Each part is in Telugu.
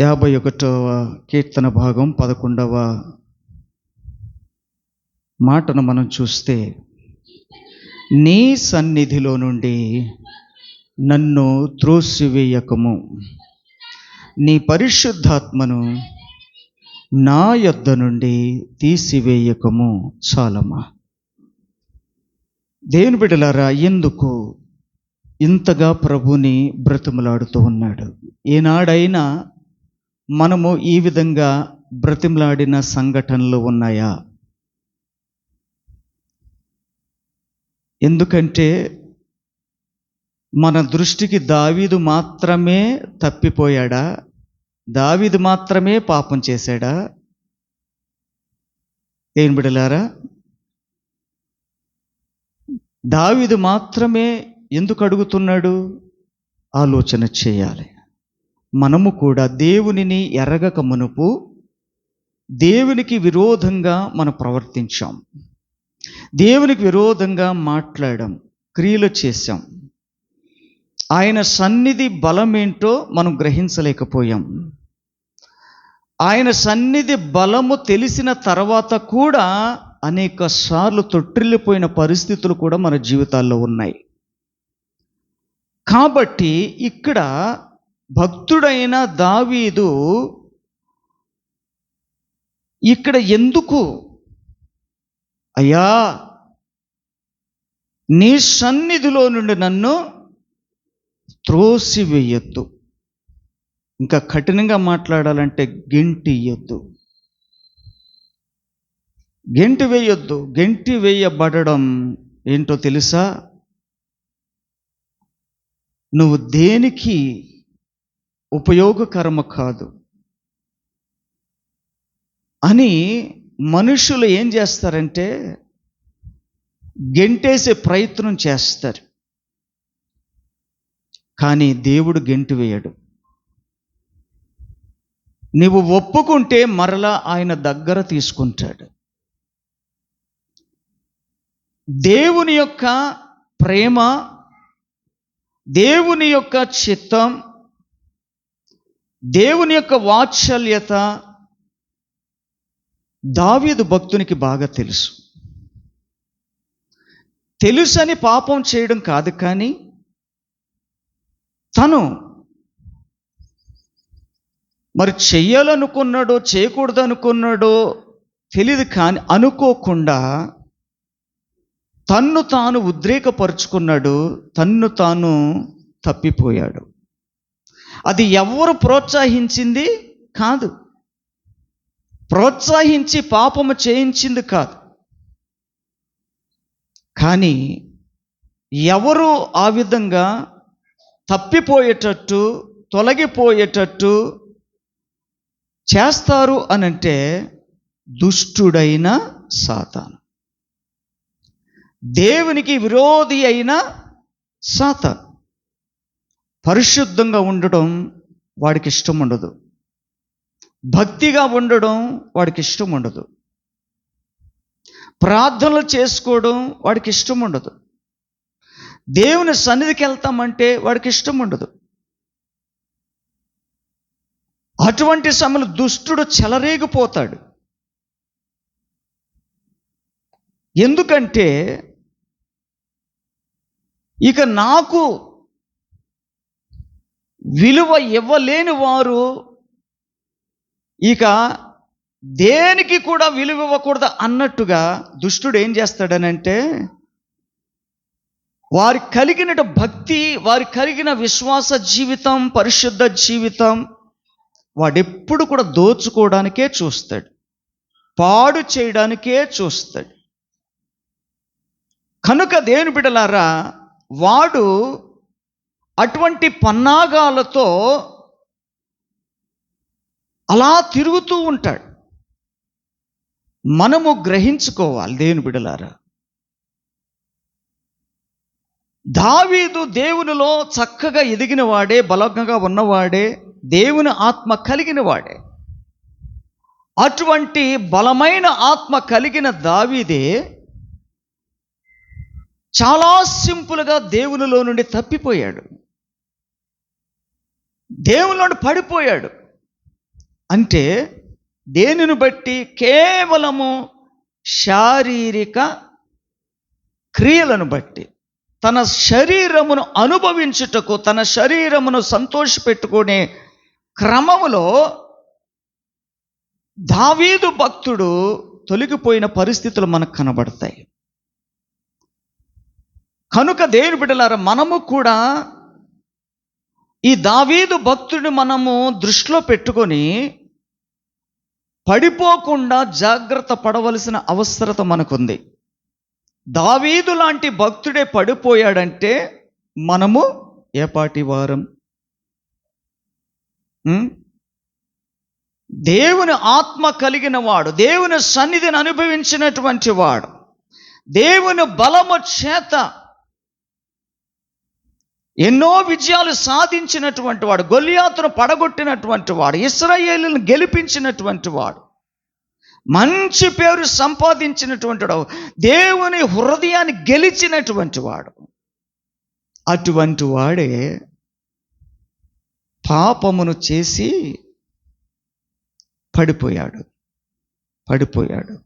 యాభై ఒకటవ కీర్తన భాగం పదకొండవ మాటను మనం చూస్తే నీ సన్నిధిలో నుండి నన్ను త్రోసివేయకము. నీ పరిశుద్ధాత్మను నా యొద్ద నుండి తీసివేయకము చాలమా దేవుని బిడ్డలారా ఎందుకు ఇంతగా ప్రభుని బ్రతిమలాడుతూ ఉన్నాడు? ఈనాడైనా మనము ఈ విధంగా బ్రతిమలాడిన సంఘటనలు ఉన్నాయా? ఎందుకంటే మన దృష్టికి దావీదు మాత్రమే తప్పిపోయాడా? దావీదు మాత్రమే పాపం చేశాడా? ఏం బిడలారా దావీదు మాత్రమే ఎందుకు అడుగుతున్నాడు? ఆలోచన చేయాలి. మనము కూడా దేవునిని ఎరగక మునుపు దేవునికి విరోధంగా మనం ప్రవర్తించాం. దేవునికి విరోధంగా మాట్లాడాం క్రియలు చేశాం. ఆయన సన్నిధి బలమేంటో మనం గ్రహించలేకపోయాం. ఆయన సన్నిధి బలము తెలిసిన తర్వాత కూడా అనేక సార్లు తొట్టిల్లిపోయిన పరిస్థితులు కూడా మన జీవితాల్లో ఉన్నాయి. కాబట్టి ఇక్కడ భక్తుడైన దావీదు ఇక్కడ ఎందుకు? అయ్యా నీ సన్నిధిలో నుండి నన్ను త్రోసివేయొద్దు. ఇంకా కఠినంగా మాట్లాడాలంటే గెంటి ఇయ్యొద్దు. గెంటి వేయొద్దు. గెంటి వేయబడడం ఏంటో తెలుసా? నువ్వు దేనికి ఉపయోగకరము కాదు. అని మనుషులు ఏం చేస్తారంటే గెంటేసే ప్రయత్నం చేస్తారు. కానీ దేవుడు గెంటి వేయడు. నీవు ఒప్పుకుంటే మరలా ఆయన దగ్గర తీసుకుంటాడు. దేవుని యొక్క ప్రేమ దేవుని యొక్క చిత్తం దేవుని యొక్క వాత్సల్యత దావీదు భక్తునికి బాగా తెలుసు. తెలుసని పాపం చేయడం కాదు కానీ తను మరి చెయ్యాలనుకున్నాడో చేయకూడదు అనుకున్నాడో తెలియదు కానీ అనుకోకుండా తన్ను తాను ఉద్రేకపరుచుకున్నాడు తన్ను తాను తప్పిపోయాడు. అది ఎవరు ప్రోత్సహించింది కాదు. ప్రోత్సహించి పాపము చేయించింది కాదు. కానీ ఎవరు ఆ విధంగా తప్పిపోయేటట్టు తొలగిపోయేటట్టు చేస్తారు అనంటే దుష్టుడైన సాతాను. దేవునికి విరోధి అయిన సాతాను. పరిశుద్ధంగా ఉండడం వాడికి ఇష్టం ఉండదు. భక్తిగా ఉండడం వాడికి ఇష్టం ఉండదు. ప్రార్థనలు చేసుకోవడం వాడికి ఇష్టం ఉండదు. దేవుని సన్నిధికి వెళ్తామంటే వాడికి ఇష్టం ఉండదు. అటువంటి సమయంలో దుష్టుడు చెలరేగిపోతాడు. ఎందుకంటే ఇక నాకు విలువ ఇవ్వలేని వారు ఇక దేనికి కూడా విలువ ఇవ్వకూడదు అన్నట్టుగా దుష్టుడు ఏం చేస్తాడనంటే వారి కలిగిన భక్తి వారి కలిగిన విశ్వాస జీవితం పరిశుద్ధ జీవితం వాడెప్పుడు కూడా దోచుకోవడానికే చూస్తాడు. పాడు చేయడానికే చూస్తాడు. కనుక దేవుని బిడలారా వాడు అటువంటి పన్నాగాలతో అలా తిరుగుతూ ఉంటాడు. మనము గ్రహించుకోవాలి దేవుని బిడలారా. దావీదు దేవునిలో చక్కగా ఎదిగిన వాడే బలంగా ఉన్నవాడే దేవుని ఆత్మ కలిగిన వాడే అటువంటి బలమైన ఆత్మ కలిగిన దావీదే చాలా సింపుల్గా దేవునిలో నుండి తప్పిపోయాడు. దేవుళ్ళు పడిపోయాడు. అంటే దేనిని బట్టి? కేవలము శారీరక క్రియలను బట్టి. తన శరీరమును అనుభవించుటకు తన శరీరమును సంతోషపెట్టుకునే క్రమములో దావీదు భక్తుడు తొలగిపోయిన పరిస్థితులు మనకు కనబడతాయి. కనుక దేవుని బిడ్డలారా మనము కూడా ఈ దావీదు భక్తుడిని మనము దృష్టిలో పెట్టుకొని పడిపోకుండా జాగ్రత్త పడవలసిన అవసరత మనకుంది. దావీదు లాంటి భక్తుడే పడిపోయాడంటే మనము ఏపాటి వారం. దేవుని ఆత్మ కలిగిన వాడు దేవుని సన్నిధిని అనుభవించినటువంటి వాడు దేవుని బలము చేత ఎన్నో విజయాలు సాధించినటువంటి వాడు గొలియాతును పడగొట్టినటువంటి వాడు ఇస్రాయేలును గెలిపించినటువంటి వాడు. మంచి పేరు సంపాదించినటువంటి వాడు దేవుని హృదయాన్ని గెలిచినటువంటి వాడు. అటువంటి వాడే పాపమును చేసి పడిపోయాడు. పడిపోయాడు.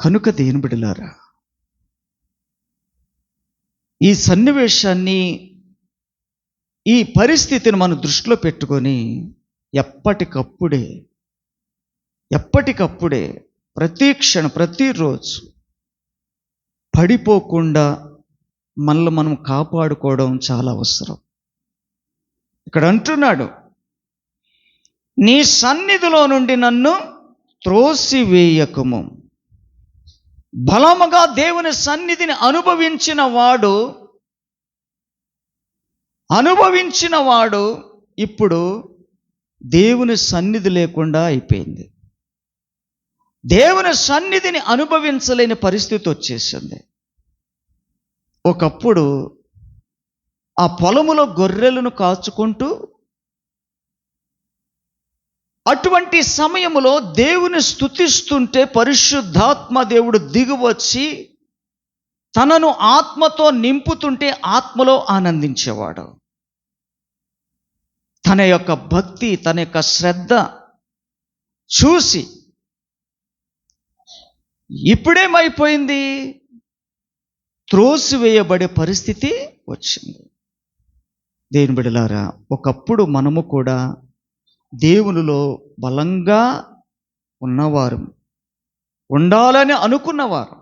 కనుక దేని బిడలారా ఈ సన్నివేశాన్ని ఈ పరిస్థితిని మనం దృష్టిలో పెట్టుకొని ఎప్పటికప్పుడే ఎప్పటికప్పుడే ప్రతి క్షణం ప్రతిరోజు పడిపోకుండా మనల్ని మనం కాపాడుకోవడం చాలా అవసరం. ఇక్కడ అంటున్నాడు నీ సన్నిధిలో నుండి నన్ను త్రోసివేయకము. బలముగా దేవుని సన్నిధిని అనుభవించిన వాడు అనుభవించిన వాడు ఇప్పుడు దేవుని సన్నిధి లేకుండా అయిపోయింది. దేవుని సన్నిధిని అనుభవించలేని పరిస్థితి వచ్చేసింది. ఒకప్పుడు ఆ పొలములో గొర్రెలను కాచుకుంటూ అటువంటి సమయములో దేవుని స్తుతిస్తుంటే పరిశుద్ధాత్మ దేవుడు దిగువచ్చి తనను ఆత్మతో నింపుతుంటే ఆత్మలో ఆనందించేవాడు. తన యొక్క భక్తి తన యొక్క శ్రద్ధ చూసి ఇప్పుడేమైపోయింది? త్రోసివేయబడే పరిస్థితి వచ్చింది. దేని బిడలారా ఒకప్పుడు మనము కూడా దేవునిలో బలంగా ఉన్నవారు ఉండాలని అనుకున్నవారు.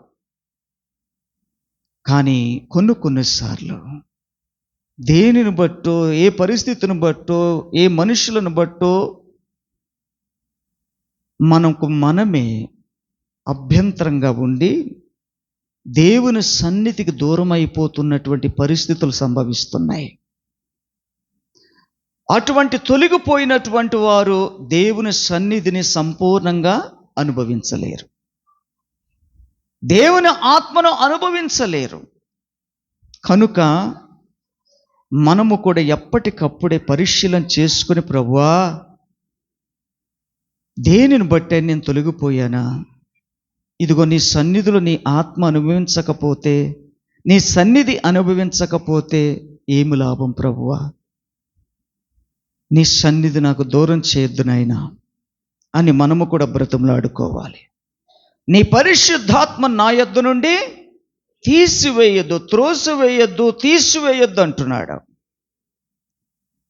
కానీ కొన్ని కొన్నిసార్లు దేనిని బట్టో ఏ పరిస్థితిని బట్టో ఏ మనుషులను బట్టో మనకు మనమే అభ్యంతరంగా ఉండి దేవుని సన్నిధికి దూరం అయిపోతున్నటువంటి పరిస్థితులు సంభవిస్తున్నాయి. అటువంటి తొలగిపోయినటువంటి వారు దేవుని సన్నిధిని సంపూర్ణంగా అనుభవించలేరు. దేవుని ఆత్మను అనుభవించలేరు. కనుక మనము కూడా ఎప్పటికప్పుడే పరిశీలన చేసుకుని ప్రభువా దేనిని బట్టే నేను తొలగిపోయానా? ఇదిగో నీ సన్నిధిలో నీ ఆత్మ అనుభవించకపోతే నీ సన్నిధి అనుభవించకపోతే ఏమి లాభం ప్రభువా? నీ సన్నిధి నాకు దూరం చేయొద్దు నాయనా అని మనము కూడా బ్రతంలాడుకోవాలి నీ పరిశుద్ధాత్మ నా యొద్ద నుండి తీసివేయద్దు త్రోసివేయద్దు తీసివేయొద్దు అంటున్నాడు.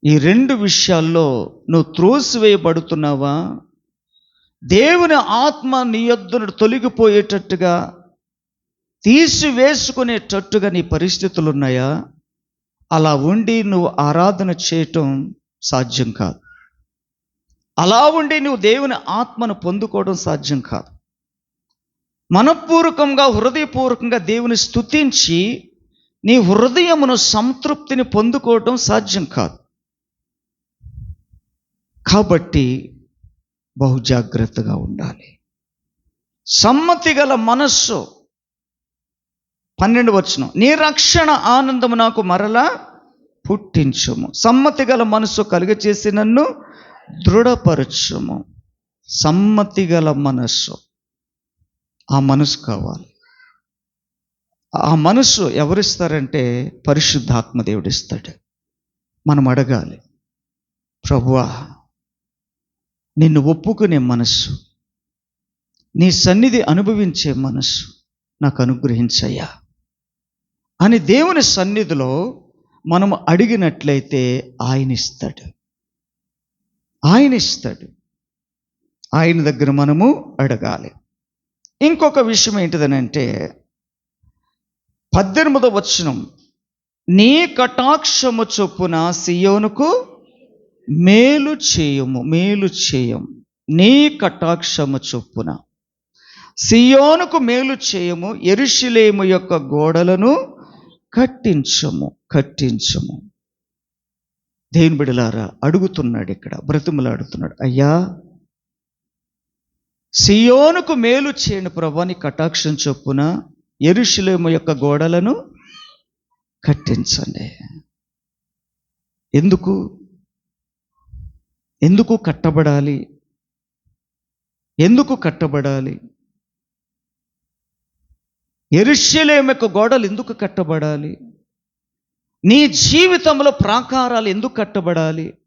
ఈ రెండు విషయాల్లో నువ్వు త్రోసివేయబడుతున్నావా? దేవుని ఆత్మ నీ యొద్ద తొలగిపోయేటట్టుగా తీసివేసుకునేటట్టుగా నీ పరిస్థితులు ఉన్నాయా? అలా ఉండి నువ్వు ఆరాధన చేయటం సాధ్యం కాదు. అలా ఉండి నువ్వు దేవుని ఆత్మను పొందుకోవడం సాధ్యం కాదు. మనపూర్వకంగా హృదయపూర్వకంగా దేవుని స్థుతించి నీ హృదయమును సంతృప్తిని పొందుకోవటం సాధ్యం కాదు. కాబట్టి బహు జాగ్రత్తగా ఉండాలి. సమ్మతి గల మనస్సు. పన్నెండు వచనం. నీ రక్షణ ఆనందము నాకు మరలా పుట్టించుము. సమ్మతి గల మనస్సు కలుగచేసి నన్ను దృఢపరచుము. సమ్మతి గల మనస్సు. ఆ మనసు కావాలి. ఆ మనసు ఎవరిస్తారంటే పరిశుద్ధాత్మ దేవుడు ఇస్తాడు మనం అడగాలి ప్రభువా నిన్ను ఒప్పుకునే మనస్సు నీ సన్నిధి అనుభవించే మనస్సు నాకు అనుగ్రహించయ్యా అని దేవుని సన్నిధిలో మనం అడిగినట్లయితే ఆయన ఇస్తాడు ఆయన ఇస్తాడు ఆయన దగ్గర మనము అడగాలి. ఇంకొక విషయం ఏంటిదనంటే పద్దెనిమిదవ వచనం నీ కటాక్షము చొప్పున సియోనుకు మేలు చేయము మేలు చేయము నీ కటాక్షము చొప్పున. సియోనుకు మేలు చేయము ఎరుషులేము యొక్క గోడలను కట్టించము కట్టించము. దేవుని బిడలారా అడుగుతున్నాడు ఇక్కడ బ్రతిమలాడుతున్నాడు అయ్యా సియోనుకు మేలు చేయని ప్రభాని కటాక్షం చొప్పున ఎరుషులేము యొక్క గోడలను కట్టించండి. ఎందుకు? ఎందుకు కట్టబడాలి? ఎందుకు కట్టబడాలి? ఎరుషలేం యొక్క గోడలు ఎందుకు కట్టబడాలి? నీ జీవితంలో ప్రాకారాలు ఎందుకు కట్టబడాలి?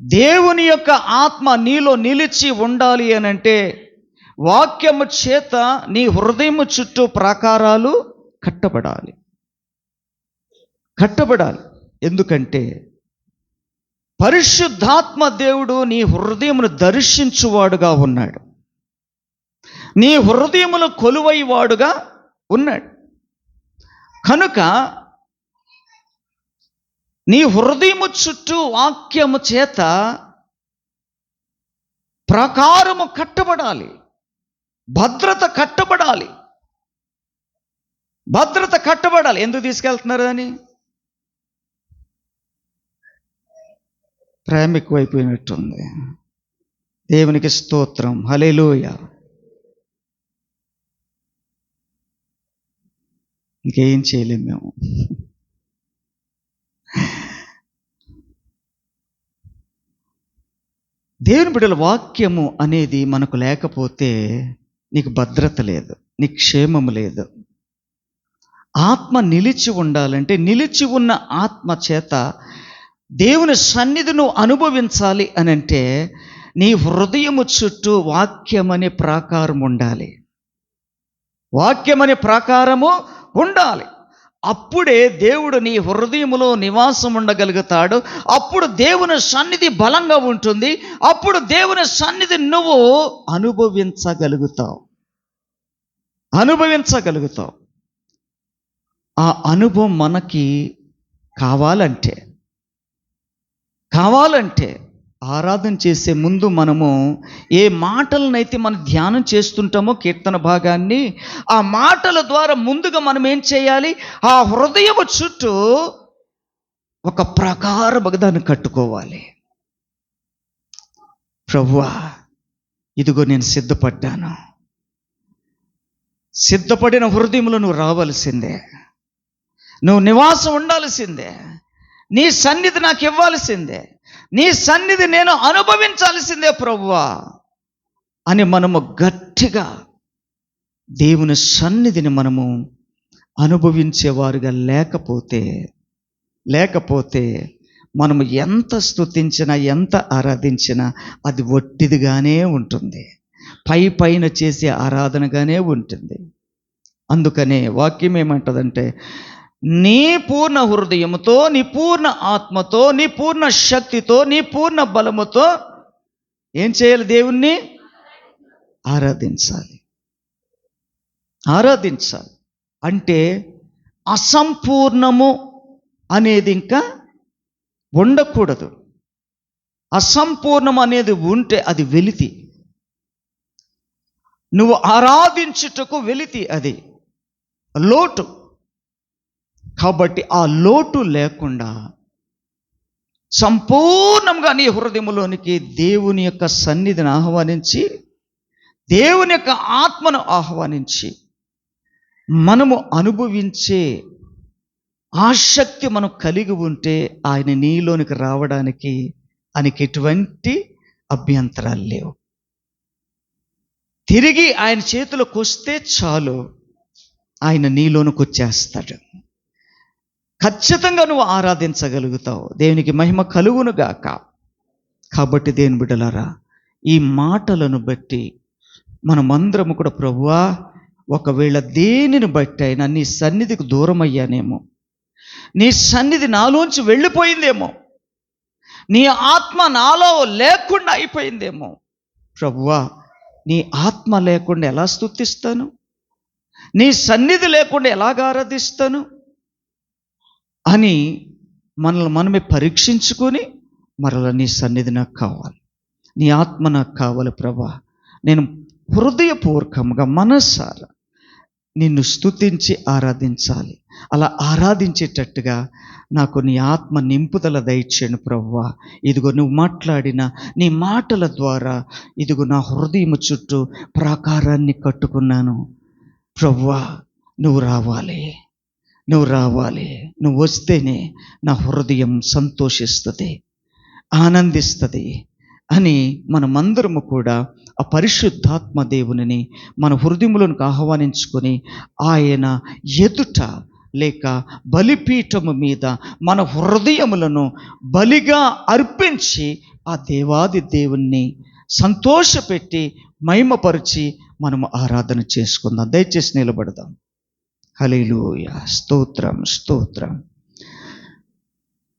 దేవుని యొక్క ఆత్మ నీలో నిలిచి ఉండాలి అని అంటే వాక్యము చేత నీ హృదయము చుట్టూ ప్రాకారాలు కట్టబడాలి. కట్టబడాలి. ఎందుకంటే పరిశుద్ధాత్మ దేవుడు నీ హృదయమును దర్శించువాడుగా ఉన్నాడు. నీ హృదయములు కొలువైవాడుగా ఉన్నాడు. కనుక నీ హృదయము చుట్టూ వాక్యము చేత ప్రకారము కట్టబడాలి. భద్రత కట్టబడాలి. భద్రత కట్టబడాలి. ఎందుకు తీసుకెళ్తున్నారు అని? ప్రేమ ఎక్కువైపోయినట్టుంది. దేవునికి స్తోత్రం. హలేలోయ ఇంకేం చేయలేము మేము. దేవుని బిడ్డల వాక్యము అనేది మనకు లేకపోతే నీకు భద్రత లేదు నీ క్షేమము లేదు. ఆత్మ నిలిచి ఉండాలంటే నిలిచి ఉన్న ఆత్మ చేత దేవుని సన్నిధి నువ్వు అనుభవించాలి అని అంటే నీ హృదయము చుట్టూ వాక్యమనే ప్రాకారం ఉండాలి. వాక్యమనే ప్రాకారము ఉండాలి. అప్పుడే దేవుడు నీ హృదయములో నివాసం ఉండగలుగుతాడు. అప్పుడు దేవుని సన్నిధి బలంగా ఉంటుంది. అప్పుడు దేవుని సన్నిధి నువ్వు అనుభవించగలుగుతావు. అనుభవించగలుగుతావు. ఆ అనుభవం మనకి కావాలంటే కావాలంటే ఆరాధన చేసే ముందు మనము ఏ మాటలనైతే మనం ధ్యానం చేస్తుంటామో కీర్తన భాగాన్ని ఆ మాటల ద్వారా ముందుగా మనం ఏం చేయాలి? ఆ హృదయము చుట్టూ ఒక ప్రకార భగదాన్ని కట్టుకోవాలి. ప్రభువా ఇదిగో నేను సిద్ధపడ్డాను. సిద్ధపడిన హృదయంలో నువ్వు రావాల్సిందే. నువ్వు నివాసం ఉండాల్సిందే. నీ సన్నిధి నాకు ఇవ్వాల్సిందే. నీ సన్నిధి నేను అనుభవించాల్సిందే ప్రభువా అని మనము గట్టిగా దేవుని సన్నిధిని మనము అనుభవించేవారుగా లేకపోతే లేకపోతే మనము ఎంత స్తుతించినా ఎంత ఆరాధించినా అది ఒట్టిదిగానే ఉంటుంది. పై పైన చేసే ఆరాధనగానే ఉంటుంది. అందుకనే వాక్యం ఏమంటదంటే నీ పూర్ణ హృదయముతో నీ పూర్ణ ఆత్మతో నీ పూర్ణ శక్తితో నీ పూర్ణ బలముతో ఏం చేయాలి దేవుణ్ణి? ఆరాధించాలి. ఆరాధించాలి. అంటే అసంపూర్ణము అనేది ఇంకా ఉండకూడదు. అసంపూర్ణం అనేది ఉంటే అది వెలితి. నువ్వు ఆరాధించుటకు వెలితి అది. లోటు. కాబట్టి ఆ లోటు లేకుండా సంపూర్ణంగా నీ హృదయంలోనికి దేవుని యొక్క సన్నిధిని ఆహ్వానించి దేవుని యొక్క ఆత్మను ఆహ్వానించి మనము అనుభవించే ఆసక్తి మనం కలిగి ఉంటే ఆయన నీలోనికి రావడానికి ఆయనకి ఎటువంటి అభ్యంతరాలు లేవు. తిరిగి ఆయన చేతులకు వస్తే చాలు ఆయన నీలోనికి వచ్చేస్తాడు. ఖచ్చితంగా నువ్వు ఆరాధించగలుగుతావు. దేవునికి మహిమ కలుగును గాక. కాబట్టి దేవుని బిడ్డలారా ఈ మాటలను బట్టి మనమందరము కూడా ప్రభువా ఒకవేళ దేనిని బట్టి అయినా నీ సన్నిధికి దూరం అయ్యానేమో నీ సన్నిధి నాలోంచి వెళ్ళిపోయిందేమో. నీ ఆత్మ నాలో లేకుండా అయిపోయిందేమో. ప్రభువా నీ ఆత్మ లేకుండా ఎలా స్తుతిస్తాను? నీ సన్నిధి లేకుండా ఎలాగ ఆరాధిస్తాను? అని మనల్ని మనమే పరీక్షించుకొని మరలా నీ సన్నిధి నాకు కావాలి. నీ ఆత్మ నాకు కావాలి ప్రభా. నేను హృదయపూర్వకంగా మనసారా నిన్ను స్తుతించి ఆరాధించాలి. అలా ఆరాధించేటట్టుగా నాకు నీ ఆత్మ నింపుదల దయచేయను ప్రవ్వా ఇదిగో నువ్వు మాట్లాడిన నీ మాటల ద్వారా ఇదిగో నా హృదయం చుట్టూ ప్రాకారాన్ని కట్టుకున్నాను. ప్రవ్వా నువ్వు రావాలి. నువ్వు రావాలి. నువ్వు వస్తేనే నా హృదయం సంతోషిస్తుంది ఆనందిస్తుంది అని మనమందరము కూడా ఆ పరిశుద్ధాత్మ దేవునిని మన హృదయములను ఆహ్వానించుకొని ఆయన ఎదుట లేక బలిపీఠము మీద మన హృదయములను బలిగా అర్పించి ఆ దేవాది దేవుణ్ణి సంతోషపెట్టి మహిమపరిచి మనము ఆరాధన చేసుకుందాం. దయచేసి నిలబడదాం. హలేలుయ స్తోత్రం స్తోత్రం.